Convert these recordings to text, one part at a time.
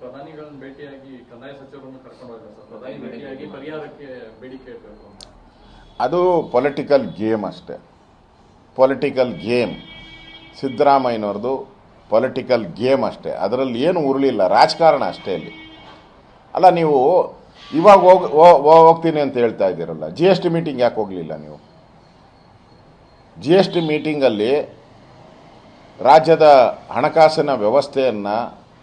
ಪ್ರಧಾನಿಗಳನ್ನ ಭೇಟಿಯಾಗಿ ಕಂದಾಯ ಸಚಿವರನ್ನು ಕರ್ಕೊಂಡು ಹೋಗಿದ್ದಾರೆ ಸರ್. ಪ್ರಧಾನಿ ಭೇಟಿಯಾಗಿ ಪರಿಹಾರಕ್ಕೆ ಬೇಡಿಕೆ ಇಡಬೇಕು ಅಂತ. ಅದು ಪೊಲಿಟಿಕಲ್ ಗೇಮ್ ಅಷ್ಟೇ. Political game. ಸಿದ್ದರಾಮಯ್ಯನವ್ರದ್ದು ಪೊಲಿಟಿಕಲ್ ಗೇಮ್ ಅಷ್ಟೇ. ಅದರಲ್ಲಿ ಏನು ಉರುಳಿಲ್ಲ. ರಾಜಕಾರಣ ಅಷ್ಟೇ ಅಲ್ಲಿ. ಅಲ್ಲ ನೀವು ಇವಾಗ ಹೋಗ್ ಹೋಗ್ತೀನಿ ಅಂತ ಹೇಳ್ತಾ ಇದ್ದೀರಲ್ಲ. ಜಿ ಎಸ್ ಟಿ ಮೀಟಿಂಗ್ ಯಾಕೆ ಹೋಗಲಿಲ್ಲ ನೀವು? ಜಿ ಎಸ್ ಟಿ ಮೀಟಿಂಗಲ್ಲಿ ರಾಜ್ಯದ ಹಣಕಾಸಿನ ವ್ಯವಸ್ಥೆಯನ್ನು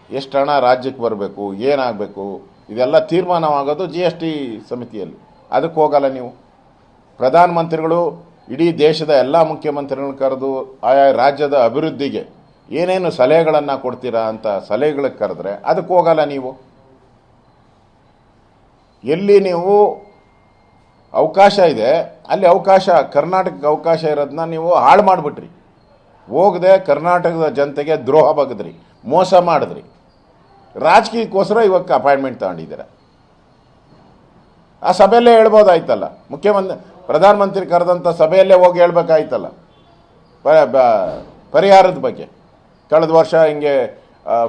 ಎಷ್ಟು ಹಣ ರಾಜ್ಯಕ್ಕೆ ಬರಬೇಕು, ಏನಾಗಬೇಕು, ಇದೆಲ್ಲ ತೀರ್ಮಾನವಾಗೋದು ಜಿ ಎಸ್ ಟಿ ಸಮಿತಿಯಲ್ಲಿ. ಅದಕ್ಕೆ ಹೋಗಲ್ಲ ನೀವು. ಪ್ರಧಾನಮಂತ್ರಿಗಳು ಇಡೀ ದೇಶದ ಎಲ್ಲ ಮುಖ್ಯಮಂತ್ರಿಗಳನ್ನ ಕರೆದು ಆಯಾ ರಾಜ್ಯದ ಅಭಿವೃದ್ಧಿಗೆ ಏನೇನು ಸಲಹೆಗಳನ್ನು ಕೊಡ್ತೀರಾ ಅಂತ ಸಲಹೆಗಳಿಗೆ ಕರೆದ್ರೆ ಅದಕ್ಕೆ ಹೋಗಲ್ಲ ನೀವು. ಎಲ್ಲಿ ನೀವು ಅವಕಾಶ ಇದೆ, ಅಲ್ಲಿ ಅವಕಾಶ, ಕರ್ನಾಟಕಕ್ಕೆ ಅವಕಾಶ ಇರೋದನ್ನ ನೀವು ಹಾಳು ಮಾಡಿಬಿಟ್ರಿ. ಹೋಗದೆ ಕರ್ನಾಟಕದ ಜನತೆಗೆ ದ್ರೋಹ ಬಗದ್ರಿ, ಮೋಸ ಮಾಡಿದ್ರಿ. ರಾಜಕೀಯಕ್ಕೋಸ್ಕರ ಇವಾಗ ಅಪಾಯಿಂಟ್ಮೆಂಟ್ ತಗೊಂಡಿದ್ದೀರಾ. ಆ ಸಭೆಯಲ್ಲೇ ಹೇಳ್ಬೋದಾಯ್ತಲ್ಲ. ಮುಖ್ಯಮಂತ್ರಿ, ಪ್ರಧಾನಮಂತ್ರಿ ಕರೆದಂಥ ಸಭೆಯಲ್ಲೇ ಹೋಗಿ ಹೇಳ್ಬೇಕಾಯ್ತಲ್ಲ. ಪರಿಹಾರದ ಬಗ್ಗೆ. ಕಳೆದ ವರ್ಷ ಹಿಂಗೆ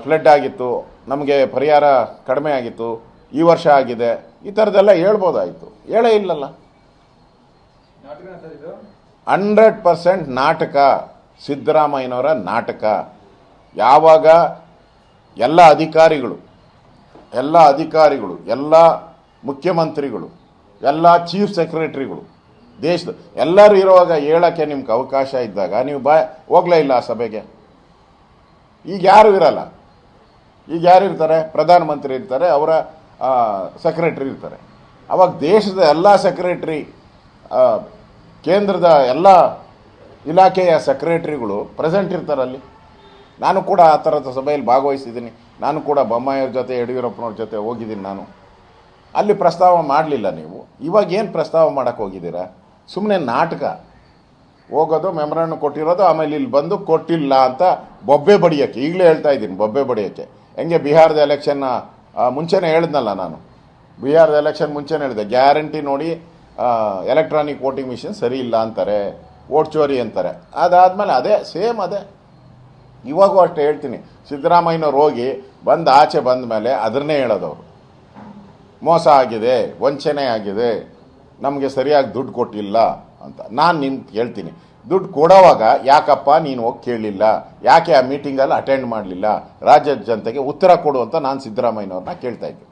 ಫ್ಲಡ್ ಆಗಿತ್ತು. ನಮಗೆ ಪರಿಹಾರ ಕಡಿಮೆ ಆಗಿತ್ತು. ಈ ವರ್ಷ ಆಗಿದೆ. ಈ ಥರದ್ದೆಲ್ಲ ಹೇಳ್ಬೋದಾಯಿತು. ಹೇಳೇ ಇಲ್ಲಲ್ಲ. ಹಂಡ್ರೆಡ್ ಪರ್ಸೆಂಟ್ ನಾಟಕ. ಸಿದ್ದರಾಮಯ್ಯನವರ ನಾಟಕ. ಯಾವಾಗ ಎಲ್ಲ ಅಧಿಕಾರಿಗಳು ಎಲ್ಲ ಅಧಿಕಾರಿಗಳು, ಎಲ್ಲ ಮುಖ್ಯಮಂತ್ರಿಗಳು, ಎಲ್ಲ ಚೀಫ್ ಸೆಕ್ರೆಟರಿಗಳು, ದೇಶದ ಎಲ್ಲರೂ ಇರುವಾಗ ಹೇಳೋಕ್ಕೆ ನಿಮ್ಗೆ ಅವಕಾಶ ಇದ್ದಾಗ ನೀವು ಬಾ, ಹೋಗ್ಲೇ ಇಲ್ಲ ಆ ಸಭೆಗೆ. ಈಗ ಯಾರು ಇರಲ್ಲ. ಈಗ ಯಾರು ಇರ್ತಾರೆ? ಪ್ರಧಾನಮಂತ್ರಿ ಇರ್ತಾರೆ, ಅವರ ಸೆಕ್ರೆಟರಿ ಇರ್ತಾರೆ. ಅವಾಗ ದೇಶದ ಎಲ್ಲ ಸೆಕ್ರೆಟರಿ ಕೇಂದ್ರದ ಎಲ್ಲ ಇಲಾಖೆಯ ಸೆಕ್ರೆಟರಿಗಳು ಪ್ರೆಸೆಂಟ್ ಇರ್ತಾರಲ್ಲಿ. ನಾನು ಕೂಡ ಆ ಥರದ ಸಭೆಯಲ್ಲಿ ಭಾಗವಹಿಸಿದ್ದೀನಿ. ನಾನು ಕೂಡ ಬೊಮ್ಮಾಯಿಯವ್ರ ಜೊತೆ, ಯಡಿಯೂರಪ್ಪನವ್ರ ಜೊತೆ ಹೋಗಿದ್ದೀನಿ ನಾನು. ಅಲ್ಲಿ ಪ್ರಸ್ತಾವ ಮಾಡಲಿಲ್ಲ ನೀವು. ಇವಾಗ ಏನು ಪ್ರಸ್ತಾವ ಮಾಡೋಕ್ಕೆ ಹೋಗಿದ್ದೀರಾ? ಸುಮ್ಮನೆ ನಾಟಕ. ಹೋಗೋದು ಮೆಮರನ್ನು ಕೊಟ್ಟಿರೋದು, ಆಮೇಲೆ ಇಲ್ಲಿ ಬಂದು ಕೊಟ್ಟಿಲ್ಲ ಅಂತ ಬೊಬ್ಬೆ ಬಡಿಯೋಕ್ಕೆ. ಈಗಲೇ ಹೇಳ್ತಾ ಇದ್ದೀನಿ, ಬೊಬ್ಬೆ ಬಡಿಯೋಕ್ಕೆ. ಹೆಂಗೆ ಬಿಹಾರದ ಎಲೆಕ್ಷನ್ನ ಮುಂಚೆನೇ ಹೇಳಿದ್ನಲ್ಲ ನಾನು. ಬಿಹಾರದ ಎಲೆಕ್ಷನ್ ಮುಂಚೆನೇ ಹೇಳಿದೆ, ಗ್ಯಾರಂಟಿ ನೋಡಿ ಎಲೆಕ್ಟ್ರಾನಿಕ್ ವೋಟಿಂಗ್ ಮಿಷಿನ್ ಸರಿ ಇಲ್ಲ ಅಂತಾರೆ ವೋಟ್ ಚೋರಿ ಅಂತಾರೆ. ಅದಾದಮೇಲೆ ಅದೇ, ಸೇಮ್ ಅದೇ. ಇವಾಗೂ ಅಷ್ಟೇ ಹೇಳ್ತೀನಿ. ಸಿದ್ದರಾಮಯ್ಯನವ್ರು ಹೋಗಿ ಬಂದು ಆಚೆ ಬಂದ ಮೇಲೆ ಅದನ್ನೇ ಹೇಳೋದವರು ಮೋಸ ಆಗಿದೆ, ವಂಚನೆ ಆಗಿದೆ, ನಮಗೆ ಸರಿಯಾಗಿ ದುಡ್ಡು ಕೊಟ್ಟಿಲ್ಲ ಅಂತ. ನಾನು ನಿಮ್ಗೆ ಹೇಳ್ತೀನಿ. ದುಡ್ಡು ಕೊಡೋವಾಗ ಯಾಕಪ್ಪ ನೀನು ಹೋಗಿ ಕೇಳಲಿಲ್ಲ ಯಾಕೆ ಆ ಮೀಟಿಂಗಲ್ಲಿ ಅಟೆಂಡ್ ಮಾಡಲಿಲ್ಲ? ರಾಜ್ಯದ ಜನತೆಗೆ ಉತ್ತರ ಕೊಡು ಅಂತ ನಾನು ಸಿದ್ದರಾಮಯ್ಯನವ್ರನ್ನ ಕೇಳ್ತಾ ಇದ್ದೆ.